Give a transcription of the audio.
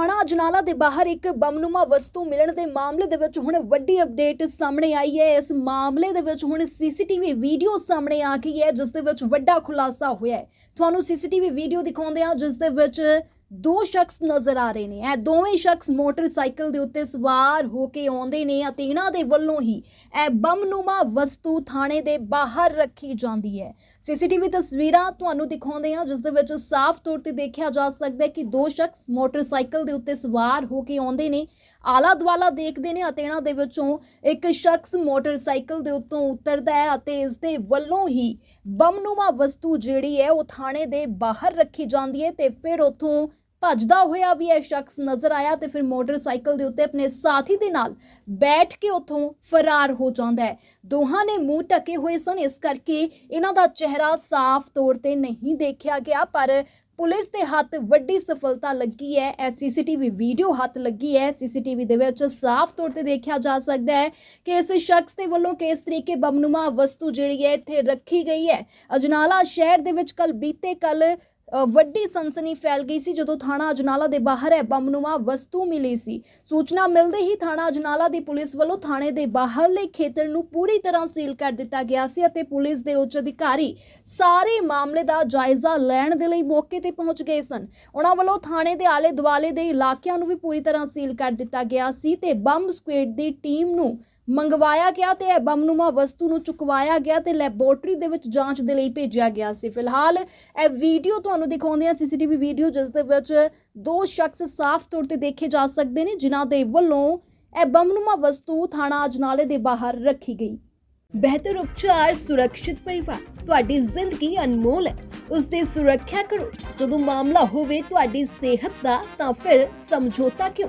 ਥਾਣਾ ਅਜਨਾਲਾ ਦੇ ਬਾਹਰ ਇੱਕ ਬੰਮਨੁਮਾ ਵਸਤੂ ਮਿਲਣ ਦੇ ਮਾਮਲੇ ਦੇ ਵਿੱਚ ਹੁਣ ਵੱਡੀ ਅਪਡੇਟ ਸਾਹਮਣੇ ਆਈ ਹੈ। ਇਸ ਮਾਮਲੇ ਦੇ ਵਿੱਚ ਹੁਣ ਸੀਸੀਟੀਵੀ ਵੀਡੀਓ ਸਾਹਮਣੇ ਆ ਗਈ ਹੈ, ਜਿਸ ਦੇ ਵਿੱਚ ਵੱਡਾ ਖੁਲਾਸਾ ਹੋਇਆ ਹੈ। ਤੁਹਾਨੂੰ ਸੀਸੀਟੀਵੀ ਵੀਡੀਓ ਦਿਖਾਉਂਦੇ ਹਾਂ, ਜਿਸ ਦੇ ਵਿੱਚ ਦੋ ਸ਼ਖਸ ਨਜ਼ਰ ਆ ਰਹੇ ਨੇ। ਇਹ ਦੋਵੇਂ ਸ਼ਖਸ ਮੋਟਰਸਾਈਕਲ ਦੇ ਉੱਤੇ ਸਵਾਰ ਹੋ ਕੇ ਆਉਂਦੇ ਨੇ ਅਤੇ ਇਹਨਾਂ ਦੇ ਵੱਲੋਂ ਹੀ ਇਹ ਬੰਮਨੁਮਾ ਵਸਤੂ ਥਾਣੇ ਦੇ ਬਾਹਰ ਰੱਖੀ ਜਾਂਦੀ ਹੈ। ਸੀਸੀਟੀਵੀ ਤਸਵੀਰਾਂ ਤੁਹਾਨੂੰ ਦਿਖਾਉਂਦੇ ਹਾਂ, ਜਿਸ ਦੇ ਵਿੱਚ ਸਾਫ਼ ਤੌਰ ਤੇ ਦੇਖਿਆ ਜਾ ਸਕਦਾ ਹੈ ਕਿ ਦੋ ਸ਼ਖਸ ਮੋਟਰਸਾਈਕਲ ਦੇ ਉੱਤੇ ਸਵਾਰ ਹੋ ਕੇ ਆਉਂਦੇ ਨੇ ਆਲਾ ਦੁਆਲਾ ਦੇਖਦੇ ਨੇ ਅਤੇ ਇਹਨਾਂ ਦੇ ਵਿੱਚੋਂ ਇੱਕ ਸ਼ਖਸ ਮੋਟਰਸਾਈਕਲ ਦੇ ਉੱਤੋਂ ਉਤਰਦਾ ਹੈ ਅਤੇ ਇਸ ਦੇ ਵੱਲੋਂ ਹੀ ਬੰਮਨੁਮਾ ਵਸਤੂ ਜਿਹੜੀ ਹੈ ਉਹ ਥਾਣੇ ਦੇ ਬਾਹਰ ਰੱਖੀ ਜਾਂਦੀ ਹੈ ਤੇ ਫਿਰ ਉੱਥੋਂ ਭੱਜਦਾ ਹੋਇਆ ਵੀ ਇਹ ਸ਼ਖਸ ਨਜ਼ਰ ਆਇਆ ਤੇ ਫਿਰ ਮੋਟਰਸਾਈਕਲ ਦੇ ਉੱਤੇ ਆਪਣੇ ਸਾਥੀ ਦੇ ਨਾਲ ਬੈਠ ਕੇ ਉੱਥੋਂ ਫਰਾਰ ਹੋ ਜਾਂਦਾ ਹੈ। ਦੋਹਾਂ ਨੇ ਮੂੰਹ ਢੱਕੇ ਹੋਏ ਸਨ, ਇਸ ਕਰਕੇ ਇਹਨਾਂ ਦਾ ਚਿਹਰਾ ਸਾਫ਼ ਤੌਰ ਤੇ ਨਹੀਂ ਦੇਖਿਆ ਗਿਆ, ਪਰ ਪੁਲਿਸ ਦੇ ਹੱਥ ਵੱਡੀ ਸਫਲਤਾ ਲੱਗੀ ਹੈ। ਇਹ ਸੀਸੀਟੀਵੀ ਵੀਡੀਓ ਹੱਥ ਲੱਗੀ ਹੈ। ਸੀਸੀਟੀਵੀ ਦੇ ਵਿੱਚ ਸਾਫ਼ ਤੌਰ ਤੇ ਦੇਖਿਆ ਜਾ ਸਕਦਾ ਹੈ ਕਿ ਇਸ ਸ਼ਖਸ ਦੇ ਵੱਲੋਂ ਕਿਸ ਤਰੀਕੇ ਬਮਨੁਮਾ ਵਸਤੂ ਜਿਹੜੀ ਹੈ ਇੱਥੇ ਰੱਖੀ ਗਈ ਹੈ। ਅਜਨਾਲਾ ਸ਼ਹਿਰ ਦੇ ਵਿੱਚ ਕੱਲ ਬੀਤੇ ਕੱਲ ਵੱਡੀ ਸਨਸਨੀ ਫੈਲ ਗਈ ਸੀ ਜਦੋਂ ਥਾਣਾ ਅਜਨਾਲਾ ਦੇ ਬਾਹਰ ਹੈ ਬੰਮਨੁਮਾ ਵਸਤੂ ਮਿਲੀ ਸੀ। ਸੂਚਨਾ ਮਿਲਦੇ ਹੀ ਥਾਣਾ ਅਜਨਾਲਾ ਦੀ ਪੁਲਿਸ ਵੱਲੋਂ ਥਾਣੇ ਦੇ ਬਾਹਰਲੇ ਖੇਤਰ ਨੂੰ ਪੂਰੀ ਤਰ੍ਹਾਂ ਸੀਲ ਕਰ ਦਿੱਤਾ ਗਿਆ ਸੀ ਅਤੇ ਪੁਲਿਸ ਦੇ ਉੱਚ ਅਧਿਕਾਰੀ ਸਾਰੇ ਮਾਮਲੇ ਦਾ ਜਾਇਜ਼ਾ ਲੈਣ ਦੇ ਲਈ ਮੌਕੇ ਤੇ ਪਹੁੰਚ ਗਏ ਸਨ। ਉਹਨਾਂ ਵੱਲੋਂ ਥਾਣੇ ਦੇ ਆਲੇ ਦੁਆਲੇ ਦੇ ਇਲਾਕਿਆਂ ਨੂੰ ਵੀ ਪੂਰੀ ਤਰ੍ਹਾਂ ਸੀਲ ਕਰ ਦਿੱਤਾ ਗਿਆ ਸੀ ਤੇ ਬੰਬ ਸਕੁਐਡ ਦੀ ਟੀਮ ਨੂੰ ਮੰਗਵਾਇਆ ਗਿਆ ਤੇ ਇਹ ਬਮਨੁਮਾ ਵਸਤੂ ਨੂੰ ਚੁਕਵਾਇਆ ਗਿਆ ਤੇ ਲੈਬੋਰੇਟਰੀ ਦੇ ਵਿੱਚ ਜਾਂਚ ਦੇ ਲਈ ਭੇਜਿਆ ਗਿਆ ਸੀ। ਫਿਲਹਾਲ ਇਹ ਵੀਡੀਓ ਤੁਹਾਨੂੰ ਦਿਖਾਉਂਦੇ ਆ ਸੀਸੀਟੀਵੀ ਵੀਡੀਓ, ਜਿਸ ਦੇ ਵਿੱਚ ਦੋ ਸ਼ਖਸ ਸਾਫ਼ ਤੌਰ ਤੇ ਦੇਖੇ ਜਾ ਸਕਦੇ ਨੇ, ਜਿਨ੍ਹਾਂ ਦੇ ਵੱਲੋਂ ਇਹ ਬੰਮਨੁਮਾ ਵਸਤੂ ਥਾਣਾ ਅਜਨਾਲੇ ਦੇ ਬਾਹਰ ਰੱਖੀ ਗਈ। ਬਿਹਤਰ ਉਪਚਾਰ, ਸੁਰੱਖਿਅਤ ਪਰਿਵਾਰ, ਤੁਹਾਡੀ ਜ਼ਿੰਦਗੀ ਅਨਮੋਲ ਹੈ। ਉਸ ਦੀ ਸੁਰੱਖਿਆ ਕਰੋ। ਜਦੋਂ ਮਾਮਲਾ ਹੋਵੇ ਤੁਹਾਡੀ ਸਿਹਤ ਦਾ, ਤਾਂ ਫਿਰ ਸਮਝੌਤਾ ਕਿਉਂ?